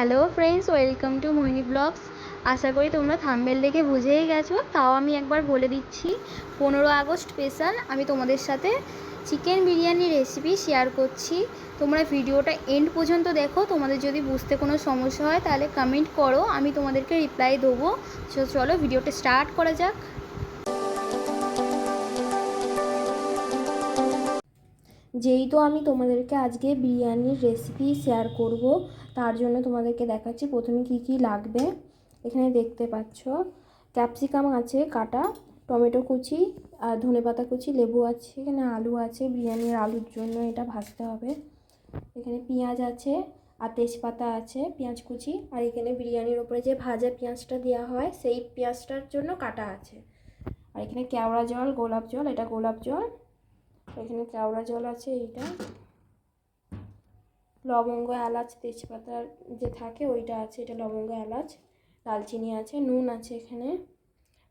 Hello friends welcome to Mohini blogs আশা করি তোমরা thumbnail দেখে বুঝেই গেছো। তাও আমি একবার বলে দিচ্ছি, পনেরো আগস্ট স্পেশাল আমি তোমাদের সাথে চিকেন বিরিয়ানি রেসিপি শেয়ার করছি। তোমরা ভিডিওটা এন্ড পর্যন্ত দেখো। তোমাদের যদি বুঝতে কোনো সমস্যা হয়, তাহলে কমেন্ট করো। আমি তোমাদেরকে রিপ্লাই দেবো। চলো ভিডিওটা স্টার্ট করা যাক। যেহেতু আমি তোমাদেরকে আজকে বিরিয়ানির রেসিপি শেয়ার করব, তার জন্য তোমাদেরকে দেখাচ্ছি প্রথমে কি কি লাগবে। এখানে দেখতে পাচ্ছ ক্যাপসিকাম আছে, কাটা, টমেটো কুচি, আর ধনেপাতা কুচি, লেবু আছে, এখানে আলু আছে, বিরিয়ানির আলুর জন্য এটা ভাজতে হবে। এখানে পেঁয়াজ আছে, আর তেজপাতা আছে, পেঁয়াজ কুচি, আর এখানে বিরিয়ানির ওপরে যে ভাজা পেঁয়াজটা দেওয়া হয়, সেই পেঁয়াজটার জন্য কাটা আছে। আর এখানে কেওড়া জল, গোলাপ জল, এটা গোলাপ জল এখানে কেওড়া জল আছে, এইটা। লবঙ্গ এলাচ তেজপাতার যে থাকে ওইটা আছে, এটা লবঙ্গ এলাচ, দালচিনি আছে, নুন আছে এখানে।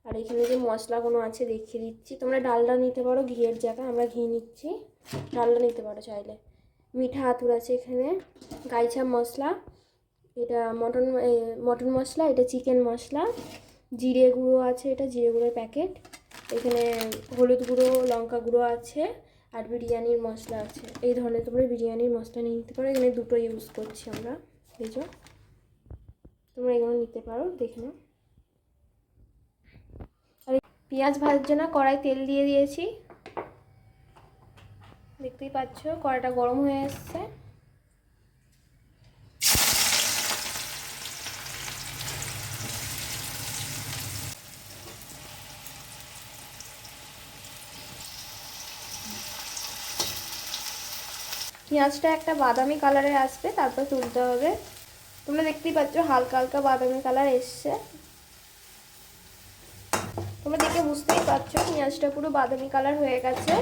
আর এখানে যে মশলাগুলো আছে দেখিয়ে দিচ্ছি। তোমরা ডালডা নিতে পারো, ঘিয়ের জায়গায়, আমরা ঘি নিচ্ছি। ডালডা নিতে পারো চাইলে। মিঠা আতুর আছে এখানে, গাইছা মশলা, এটা মটন মটন মশলা, এটা চিকেন মশলা, জিরে গুঁড়ো আছে, এটা জিরে গুঁড়োর প্যাকেট। এখানে হলুদ গুঁড়ো, লঙ্কা গুঁড়ো আছে। আর বিরিয়ানির মশলা আছে। এই ধরনের তোমরা বিরিয়ানির মশলা নিয়ে নিতে পারো। এখানে দুটো ইউজ করছি আমরা। বুঝো তোমরা এগুলো নিতে পারো, দেখে নাও। আর পেঁয়াজ ভাজার জন্য কড়াই তেল দিয়ে দিয়েছি। দেখতেই পাচ্ছ, কড়াইটা গরম হয়ে এসছে। পেঁয়াজটা একটা বাদামি কালারে আসবে, তারপর তুলতে হবে। তোমরা দেখতেই পাচ্ছ হালকা হালকা বাদামি কালার এসছে। তোমরা দেখে বুঝতেই পারছ পেঁয়াজটা পুরো বাদামি কালার হয়ে গেছে।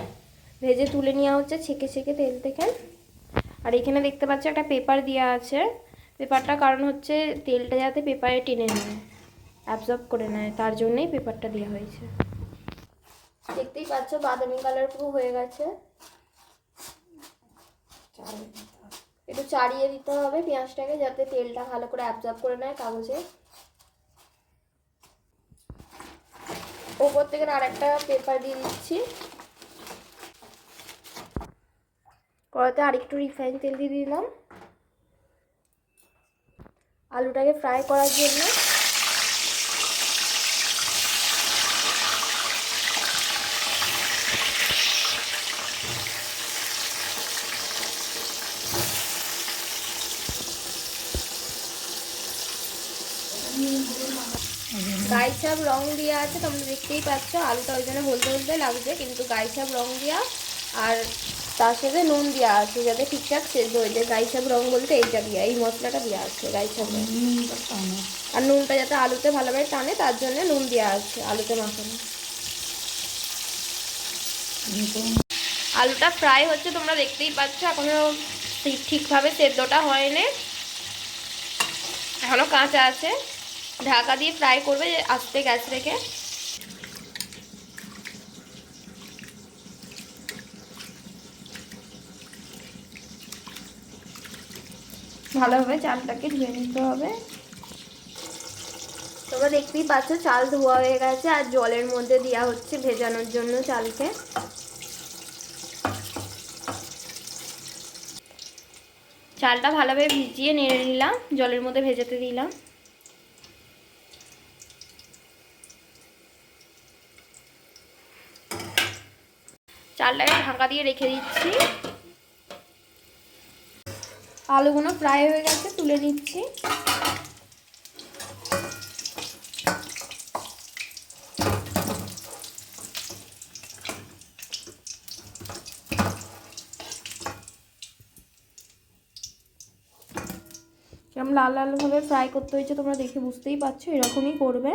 ভেজে তুলে নেওয়া হচ্ছে ছেঁকে ছেঁকে তেল থেকে। আর এখানে দেখতে পাচ্ছ একটা পেপার দেওয়া আছে। পেপারটা কারণ হচ্ছে তেলটা যাতে পেপারে টেনে নেয় অ্যাবজর্ব করে নেয়, তার জন্যই পেপারটা দেওয়া হয়েছে। দেখতেই পাচ্ছ বাদামি কালার পুরো হয়ে গেছে। একটু চাড়িয়ে দিতে হবে পেঁয়াজটাকে যাতে তেলটা ভালো করে অ্যাবজর্ব করে নেয় কাগজে। ওপর থেকে আর একটা পেপার দিয়ে দিচ্ছি। কড়াতে আরেকটু রিফাইন তেল দিয়ে দিলাম। আলুটাকে ফ্রাই করার জন্য গাই সাপ রং দেওয়া আছে তোমরা দেখতেই পাচ্ছ আলুটা ওই জন্য হলদে হলদে লাগছে কিন্তু গাই সাপ রং দেওয়া আর তার সাথে নুন দেওয়া আছে যাতে ঠিকঠাক সেদ্ধ হয়ে যায়। গাই সাপ রং বলতে এইটা দেওয়া এই মশলাটা দেওয়া আছে গাই সাপ আর নুনটা যাতে আলুতে ভালোভাবে টানে তার জন্য নুন দেওয়া আছে আলুতে মাখানো। আলুটা ফ্রাই হচ্ছে তোমরা দেখতেই পাচ্ছ এখনও ঠিকভাবে সেদ্ধটা হয়নি। এখনও কাঁচা আছে। ঢাকা দিয়ে ফ্রাই করবে আস্তে গ্যাস রেখে। ভালোভাবে চালটাকে ধুয়ে নিতে হবে। তোমরা দেখতেই পাচ্ছ চাল ধোয়া হয়ে গেছে আর জলের মধ্যে দেওয়া হচ্ছে ভেজানোর জন্য চালকে। চালটা ভালোভাবে ভিজিয়ে নেড়ে নিলাম জলের মধ্যে ভেজাতে দিলাম। চালটাকে ঢাকা দিয়ে রেখে দিচ্ছি। আলুগুলো ফ্রাই হয়ে গেছে, তুলে নিচ্ছি। কেমন লাল লালভাবে ফ্রাই করতে হয়েছে তোমরা দেখে বুঝতেই পারছ, এরকমই করবে।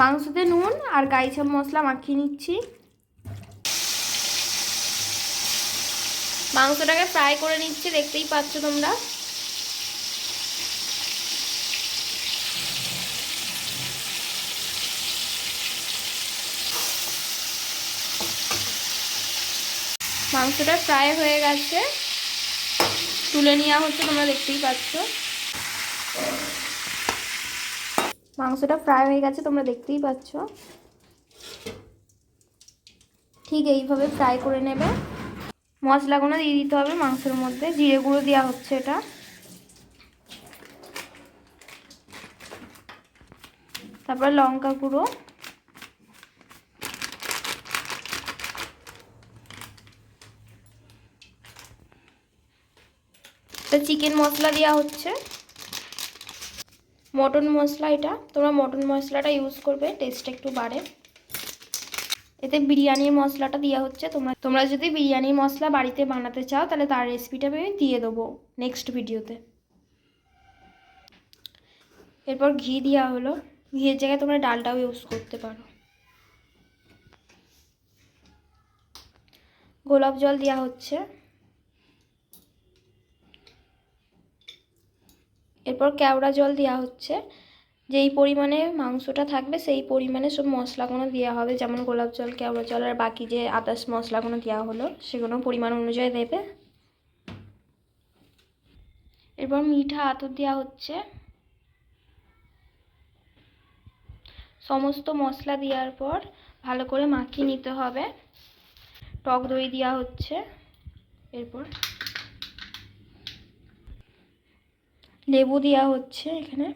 মাংসতে নুন আর গাইছাপ মশলা মাখিয়ে নিচ্ছি। মাংসটাকে ফ্রাই করে নিচ্ছি, দেখতেই পাচ্ছ তোমরা। মাংসটা ফ্রাই হয়ে গেছে। তুলে নেওয়া হচ্ছে, তোমরা দেখতেই পাচ্ছ। মাংসটা ফ্রাই হয়ে গেছে, তোমরা দেখতেই পাচ্ছ। ঠিক এইভাবে ফ্রাই করে নেবে। মশলাগুলো দিয়ে দিতে হবে মাংসের মধ্যে, জিরে গুঁড়ো দেওয়া হচ্ছে এটা। তারপর লঙ্কা গুঁড়ো। চিকেন মশলা দেওয়া হচ্ছে। মটন মশলা এটা। তোমরা মটন মশলাটা ইউজ করবে টেস্টটা একটু বাড়ে। এতে বিরিয়ানির মশলাটা দেওয়া হচ্ছে। তোমরা তোমরা যদি বিরিয়ানির মশলা বাড়িতে বানাতে চাও, তাহলে তার রেসিপিটা আমি দিয়ে দেবো নেক্সট ভিডিওতে এরপর ঘি দেওয়া হলো। ঘিয়ের জায়গায় তোমরা ডালটাও ইউজ করতে পারো। গোলাপ জল দেওয়া হচ্ছে। এরপর কেওড়া জল দেওয়া হচ্ছে। যেই পরিমাণে মাংসটা থাকবে, সেই পরিমাণে সব মশলাগুলো দেওয়া হবে। যেমন গোলাপ জল, কেওড়া জল আর বাকি যে আদার্স মশলাগুলো দেওয়া হলো, সেগুলো পরিমাণ অনুযায়ী দেবে। এরপর মিঠা আতর দেওয়া হচ্ছে। সমস্ত মশলা দেওয়ার পর ভালো করে মাখিয়ে নিতে হবে। টক দই দেওয়া হচ্ছে। এরপর লেবু দেওয়া হচ্ছে এখানে।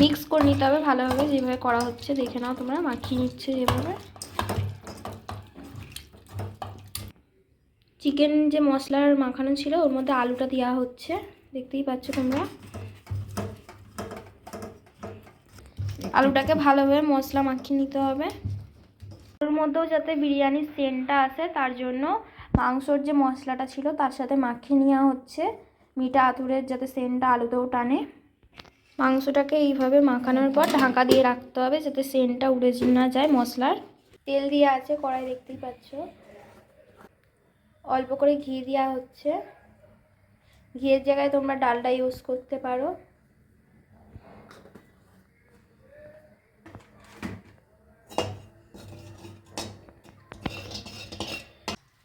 মিক্স করে নিতে হবে, ভালোভাবে যেভাবে করা হচ্ছে, দেখে নাও তোমরা, মাখিয়ে নিচ্ছে যেভাবে। চিকেন যে মশলার মাখানো ছিল, ওর মধ্যে আলুটা দেওয়া হচ্ছে, দেখতেই পাচ্ছ তোমরা। আলুটাকে ভালোভাবে মশলা মাখিয়ে নিতে হবে। ওর মধ্যেও যাতে বিরিয়ানির সেন্টটা আসে, তার জন্য মাংসর যে মশলাটা ছিল, তার সাথে মাখিয়ে নেওয়া হচ্ছে। মিঠা আতুরের যাতে সেন্টটা আলুতেও টানে। মাংসটাকে এইভাবে মাখানোর পর ঢাকা দিয়ে রাখতে হবে যাতে সেন্টটা উড়ে না যায় মশলার। তেল দিয়ে আছে, কড়াই দেখতেই পাচ্ছ। অল্প করে ঘি দেওয়া হচ্ছে। ঘিয়ের জায়গায় তোমরা ডালটা ইউজ করতে পারো।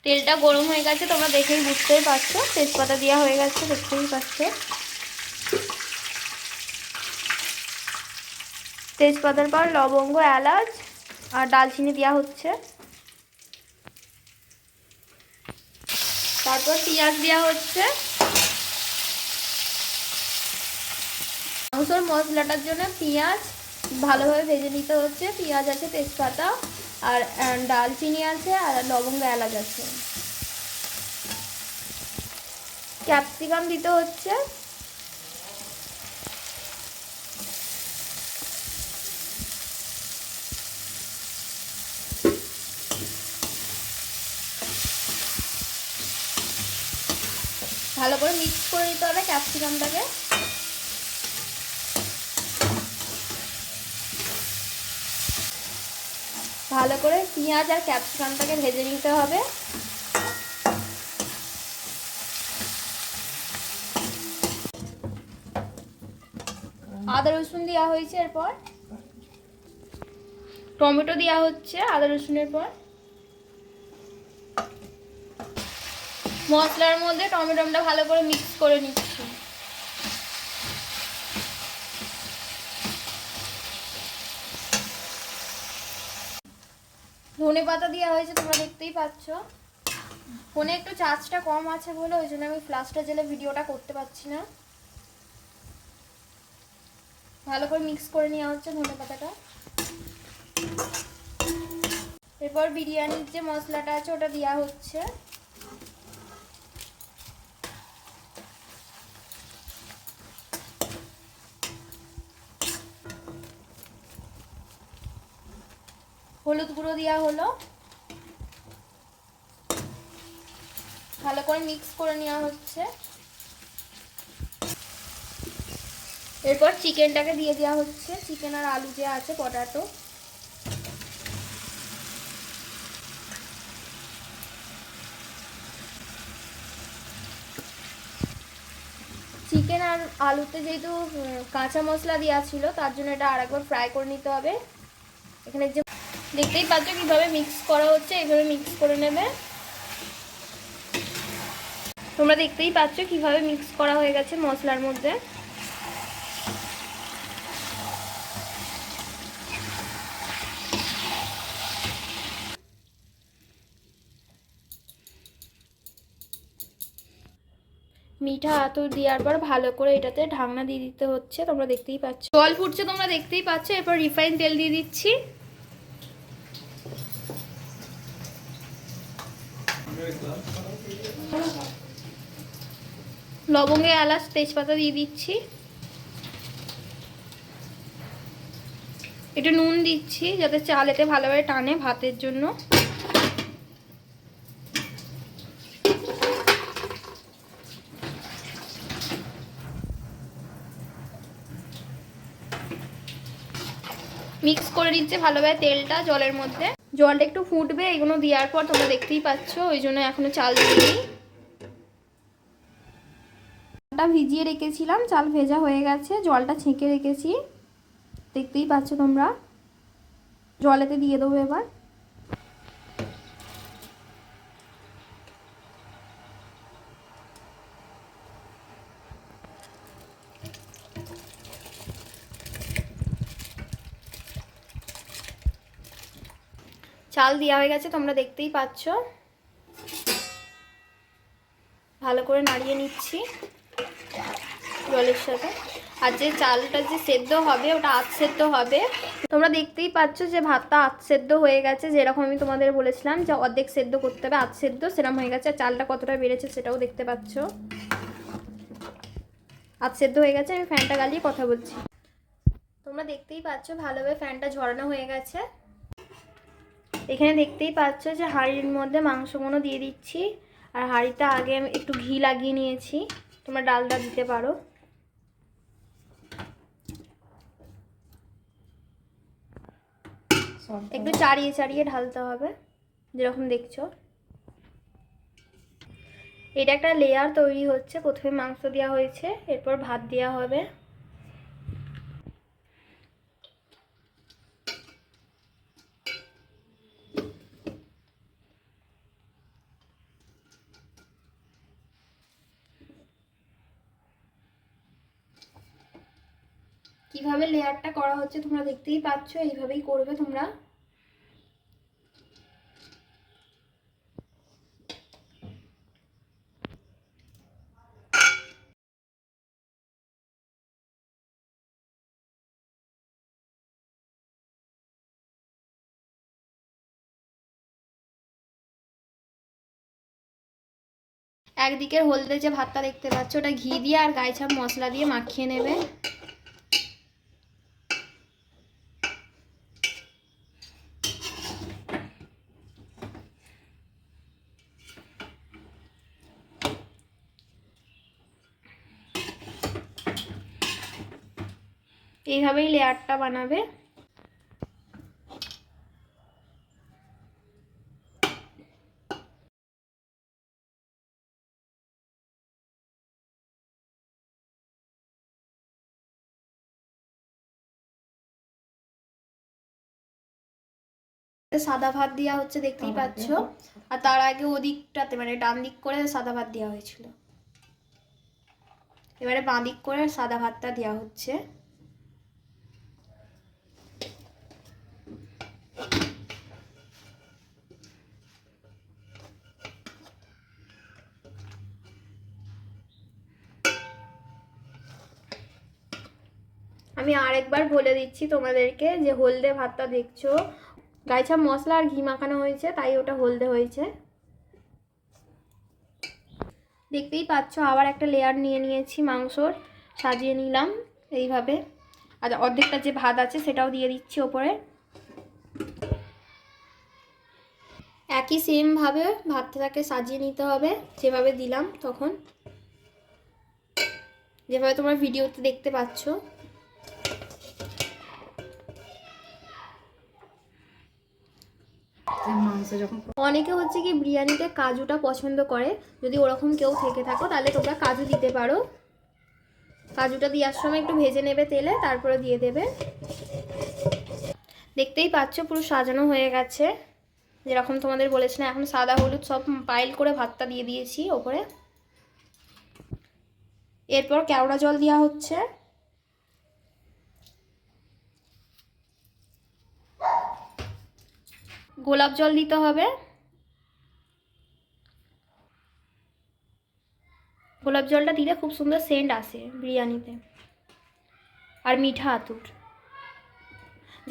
তেলটা গরম হয়ে গেছে, তোমরা দেখেই বুঝতেই পারছ। তেজপাতা দেওয়া হয়ে গেছে, দেখতেই পাচ্ছ। তেজপাতার পর লবঙ্গ, এলাচ আর ডালচিনি দেওয়া হচ্ছে। তারপর পেঁয়াজ দেওয়া হচ্ছে। মাংসর মশলাটার জন্য পেঁয়াজ ভালোভাবে ভেজে নিতে হচ্ছে। পেঁয়াজ আছে, তেজপাতা। আর ডালচিনি আছে আর লবঙ্গ এলাচ আছে। ক্যাপসিকাম দিতে হচ্ছে। ভালো করে মিক্স করে নিতে হবে ক্যাপসিকামটাকে। ভালো করে পেঁয়াজ আর ক্যাপসিকামটাকে ভেজে নিতে হবে। আদা রসুন দেওয়া হয়েছে এরপর। টমেটো দেওয়া হচ্ছে আদা রসুনের পর। মশলার মধ্যে টমেটোটা ভালো করে মিক্স করে নিচ্ছি। ধনে পাতা দেওয়া হয়েছে, তোমরা দেখতেই পাচ্ছ। ফোনে একটু চার্জটা কম আছে বলে ওই জন্য আমি ফ্লাশটা জেলে ভিডিওটা করতে পারছি না। ভালো করে মিক্স করে নেওয়া হচ্ছে ধনে পাতাটা। এরপর বিরিয়ানির যে মশলাটা আছে, ওটা দেওয়া হচ্ছে। হলুদ গুঁড়ো দেওয়া হলো। ভালো করে মিক্স করে নেওয়া হচ্ছে। এরপর চিকেনটাকে দিয়ে দেওয়া হচ্ছে। চিকেন আর আলু যে আছে, পটাটো। চিকেন আর আলুতে যেহেতু কাঁচা মশলা দেওয়া ছিল, তার জন্য এটা আরেকবার ফ্রাই করে নিতে হবে। এখানে যে দেখতেই পাচ্ছ কীভাবে মিক্স করা হচ্ছে, এইভাবে মিক্স করে নেবে। তোমরা দেখতেই পাচ্ছ কীভাবে মিক্স করা হয়ে গেছে মশলার মধ্যে। মিঠা আতর দেওয়ার পর ভালো করে এটাতে ঢাকনা দিয়ে দিতে হচ্ছে, তোমরা দেখতেই পাচ্ছ। জল ফুটছে, তোমরা দেখতেই পাচ্ছ। এরপর রিফাইন তেল দিয়ে দিচ্ছি। লবঙ্গে এলাচ, তেজপাতা দিয়ে দিচ্ছি। একটু নুন দিচ্ছি, যাতে চাল এতে ভালোভাবে টানে ভাতের জন্য। মিক্স করে দিচ্ছে ভালোভাবে তেলটা জলের মধ্যে। জলটা একটু ফুটবে, এগুলো দেওয়ার পর তোমরা দেখতেই পাচ্ছ, ওই জন্য এখনও চাল দিইনি। চালটা ভিজিয়ে রেখেছিলাম, চাল ভেজা হয়ে গেছে, জলটা ছেঁকে রেখেছি। দেখতেই পাচ্ছ তোমরা। জলেতে দিয়ে দেবো এবার। চাল দেওয়া হয়ে গেছে, তোমরা দেখতেই পাচ্ছ। ভালো করে নাড়িয়ে নিচ্ছি জলের সাথে। আর যে চালটা যে সেদ্ধ হবে, ওটা আধ সেদ্ধ হবে। তোমরা দেখতেই পাচ্ছ যে ভাতটা আধ সেদ্ধ হয়ে গেছে, যেরকম আমি তোমাদের বলেছিলাম যে অর্ধেক সেদ্ধ করতে হবে, আধ সেদ্ধ, সেরকম হয়ে গেছে। আর চালটা কতটা বেড়েছে সেটাও দেখতে পাচ্ছ। আধ সেদ্ধ হয়ে গেছে, আমি ফ্যানটা গালিয়ে কথা বলছি। তোমরা দেখতেই পাচ্ছ ভালোভাবে ফ্যানটা ঝরানো হয়ে গেছে। এখানে দেখতেই পাচ্ছ যে হাঁড়ির মধ্যে মাংসগুলো দিয়ে দিচ্ছি। আর হাঁড়িতে আগে আমি একটু ঘি লাগিয়ে নিয়েছি। তোমরা ডালটা দিতে পারো। একটু চাড়িয়ে চাড়িয়ে ঢালতে হবে যেরকম দেখছ। এটা একটা লেয়ার তৈরি হচ্ছে। প্রথমে মাংস দেওয়া হয়েছে এরপর ভাত দেওয়া হবে। কীভাবে লেয়ারটা করা হচ্ছে তোমরা দেখতেই পাচ্ছ, এইভাবেই করবে তোমরা। একদিকের হলদে যে ভাতটা দেখতে পাচ্ছ, ওটা ঘি দিয়ে আর গায়ে ছাপ মশলা দিয়ে মাখিয়ে নেবে। এইভাবেই লেয়ারটা বানাবে। সাদা ভাত দেওয়া হচ্ছে দেখতেই পাচ্ছ। আর তার আগে ওদিকটাতে মানে ডান দিক করে সাদা ভাত দেওয়া হয়েছিল। এবারে বাঁ দিক করে সাদা ভাতটা দেওয়া হচ্ছে। আমি আরেকবার বলে দিচ্ছি তোমাদেরকে যে হলদে ভাতটা দেখছ। গাইছা মশলা আর ঘি মাখানো হয়েছে, তাই ওটা হলদে হয়েছে। দেখতেই পাচ্ছ, আবার একটা লেয়ার নিয়ে নিয়েছি মাংসর, সাজিয়ে নিলাম এইভাবে। আর অর্ধেকটা যে ভাত আছে সেটাও দিয়ে দিচ্ছি ওপরে। একই সেমভাবে ভাতটাকে সাজিয়ে নিতে হবে যেভাবে দিলাম তখন। যেভাবে তোমরা ভিডিওতে দেখতে পাচ্ছ। অনেকে হচ্ছে কি বিরিয়ানিতে কাজুটা পছন্দ করে। যদি ওরকম কেউ থেকে থাকো তাহলে তোমরা কাজু দিতে পারো। কাজুটা দেওয়ার সময় একটু ভেজে নেবে তেলে তারপরে দিয়ে দেবে। দেখতেই পাচ্ছ পুরো সাজানো হয়ে গেছে। যেরকম তোমাদের বলেছিলাম, এখন সাদা হলুদ সব পাইল করে ভাতটা দিয়ে দিয়েছি ওপরে। এরপর কেওড়া জল দেওয়া হচ্ছে। গোলাপ জল দিতে হবে। গোলাপ জলটা দিলে খুব সুন্দর সেন্ট আসে বিরিয়ানিতে। আর মিঠা আতুর।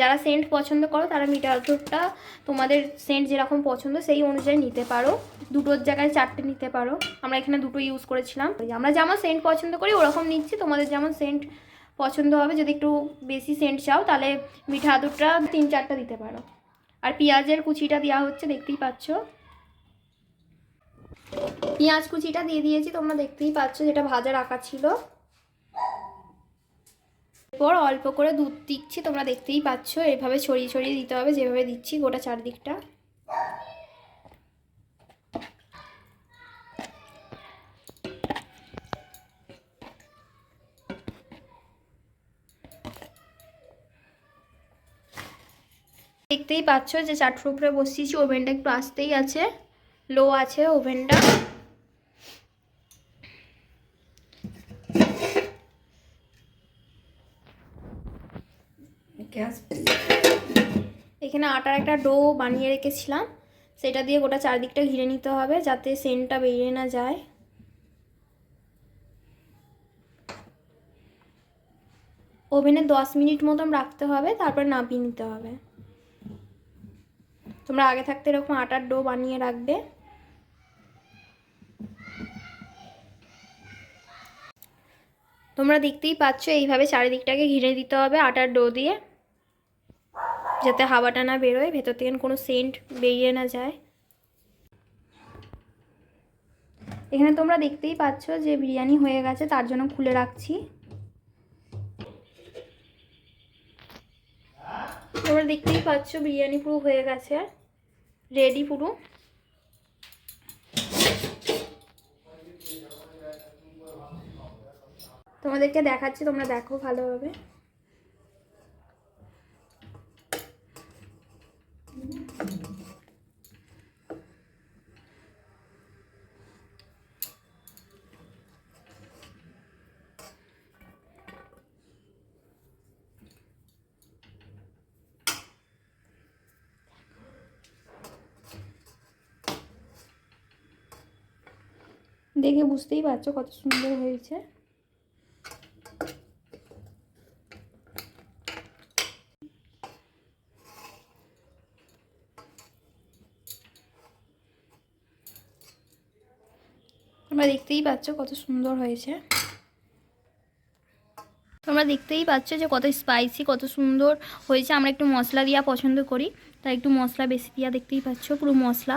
যারা সেন্ট পছন্দ করো, তারা মিঠা আতুরটা তোমাদের সেন্ট যেরকম পছন্দ সেই অনুযায়ী নিতে পারো। দুটোর জায়গায় চারটে নিতে পারো। আমরা এখানে দুটো ইউজ করেছিলাম। আমরা যেমন সেন্ট পছন্দ করি, ওরকম নিচ্ছি। তোমাদের যেমন সেন্ট পছন্দ হবে, যদি একটু বেশি সেন্ট চাও, তাহলে মিঠা আতুরটা তিন চারটা দিতে পারো। আর পেঁয়াজের কুচিটা দেওয়া হচ্ছে, দেখতেই পাচ্ছ। পেঁয়াজ কুচিটা দিয়ে দিয়েছি, তোমরা দেখতেই পাচ্ছ, যেটা ভাজা রাখা ছিল। এরপর অল্প করে দুধ দিচ্ছি, তোমরা দেখতেই পাচ্ছ, এভাবে ছড়িয়ে ছড়িয়ে দিতে হবে, যেভাবে দিচ্ছি গোটা চারদিকটা। দেখতেই পাচ্ছ যে চারটোর উপরে বসিয়েছি, ওভেনটা একটু আসতেই আছে, লো আছে ওভেনটা গ্যাস এখানে আটার একটা ডো বানিয়ে রেখেছিলাম। সেটা দিয়ে গোটা চারদিকটা ঘিরে নিতে হবে যাতে সেন্টটা বেরিয়ে না যায়। ওভেনে দশ মিনিট মতন রাখতে হবে, তারপর নাপিয়ে নিতে হবে। তোমরা আগে থাকতে এরকম আটার ডো বানিয়ে রাখবে। তোমরা দেখতেই পাচ্ছ, এইভাবে চারিদিকটাকে ঘিরে দিতে হবে আটার ডো দিয়ে। যাতে হাওয়াটা না বেরোয়, ভেতর থেকে কোনো সেন্ট বেরিয়ে না যায়। এখানে তোমরা দেখতেই পাচ্ছ যে বিরিয়ানি হয়ে গেছে, তার জন্য খুলে রাখছি। তোমরা দেখতেই পাচ্ছ বিরিয়ানি পুরো হয়ে গেছে রেডি পুরো। তোমাদেরকে দেখাচ্ছি, তোমরা দেখো ভালোভাবে। দেখে বুঝতেই পারছ কত সুন্দর হয়েছে। তোমরা দেখতেই পাচ্ছ কত সুন্দর হয়েছে। তোমরা দেখতেই পাচ্ছ যে কত স্পাইসি কত সুন্দর হয়েছে। আমরা একটু মশলা দিয়া পছন্দ করি, তাই একটু মশলা বেশি দিয়া দেখতেই পাচ্ছ। পুরো মশলা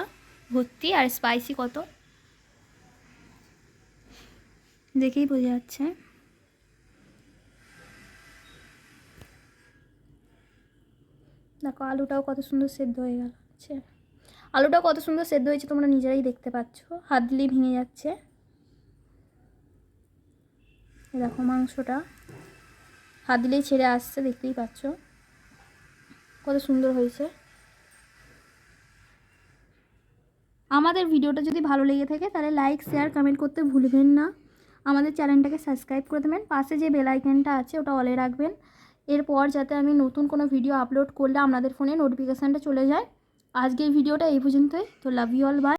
ভর্তি আর স্পাইসি কত। দেখেই বোঝা যাচ্ছে। দেখো, আলুটাও কত সুন্দর সেদ্ধ হয়ে আচ্ছা আলুটাও কত সুন্দর সেদ্ধ হয়েছে, তোমরা নিজেরাই দেখতে পাচ্ছ। হাত দিলেই ভেঙে যাচ্ছে। দেখো মাংসটা। হাত দিলেই ছেড়ে আসছে, দেখতেই পাচ্ছ। কত সুন্দর হয়েছে। আমাদের ভিডিওটা যদি ভালো লেগে থাকে, তাহলে লাইক শেয়ার কমেন্ট করতে ভুলবেন না। আমাদের চ্যানেলটাকে সাবস্ক্রাইব করে দেবেন। পাশে যে বেল আইকনটা আছে, ওটা অলে রাখবেন। এরপর যাতে আমি নতুন কোনো ভিডিও আপলোড করলে আপনাদের ফোনে নোটিফিকেশানটা চলে যায়। আজকের ভিডিওটা এই পর্যন্তই। তো লাভ ইউ অল বাই